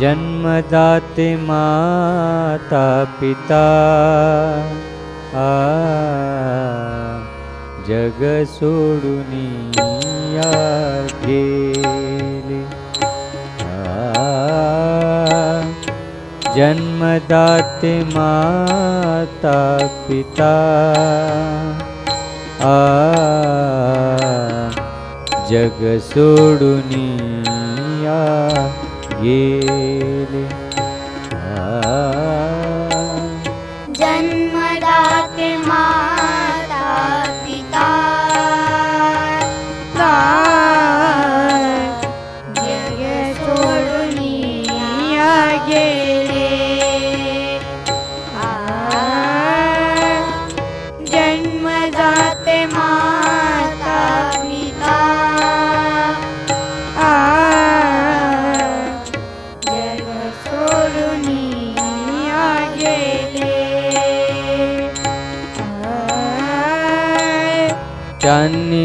जन्मदाते माता पिता जग सोडुनिया गेले जन्मदाते माता पिता। आ जग सोडुनिया गेले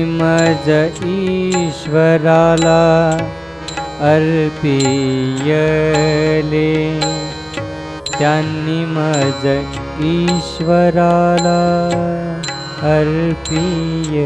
मज ईश्वराला अर्पियले। त्यांनी मज ईश्वराला अर्पियले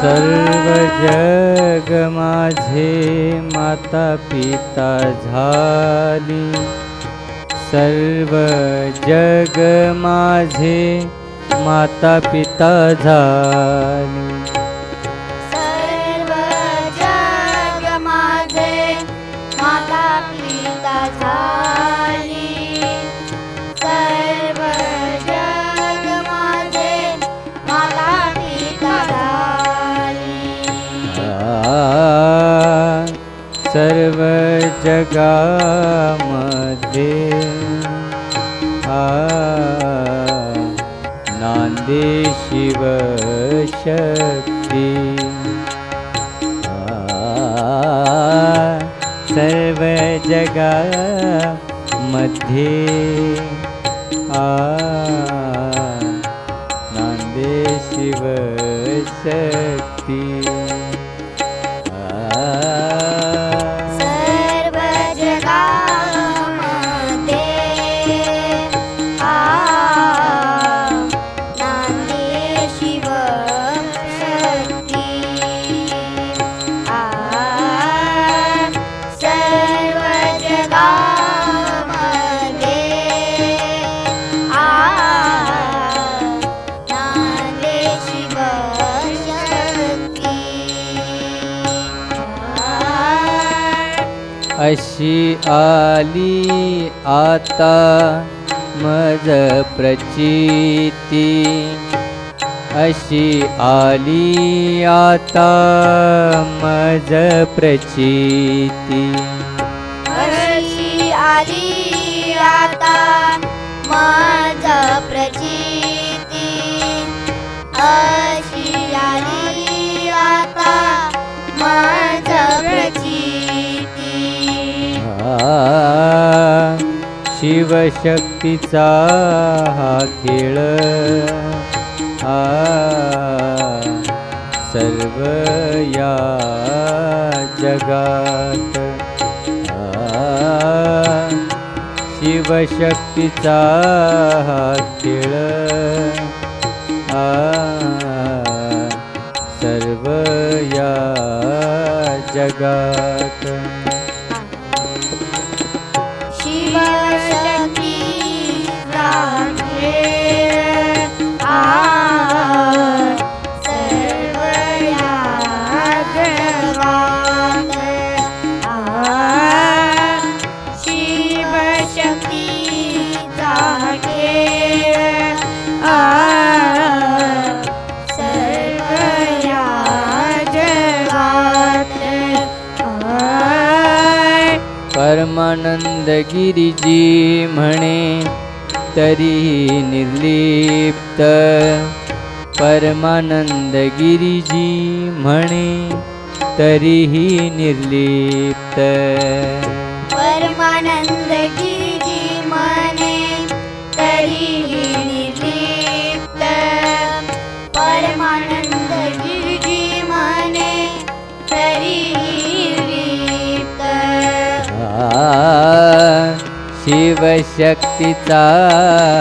सर्व जग माता पिता झाली। सर्व जग माझे माता पिता झाली जगामध्ये आ नांदे शिव शक्ती. आ, सर्व जगामध्ये आ नांदे शिव अशी आली आता मज प्रचिती. अशी आली आता मज प्रचिती. अशी आली आता शिवशक्तीचा हा खेळ. आ सर्व या जगात. आ शिवशक्तीचा हा खेळ. आ सर्व या जगात. परमानंद गिरिजी म्हणे तरीही निर्लिप्त. परमानंद गिरिजी म्हणे तरीही निर्लिप्त. परमानंद शिवशक्तीचा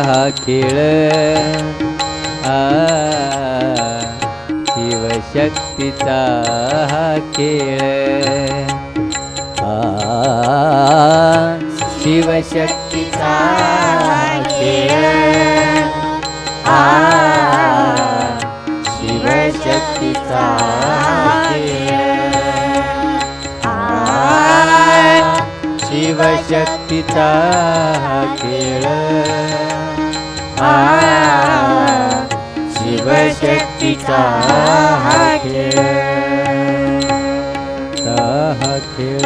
हा खेळ. आ शिवशक्तीचा हा खेळ. आ शिवशक्तीचा खेळ. शिवशक्तीचा खेळ. आ शिवशक्तीचा हा खेळ. हा खेळ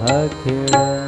हा खेळ.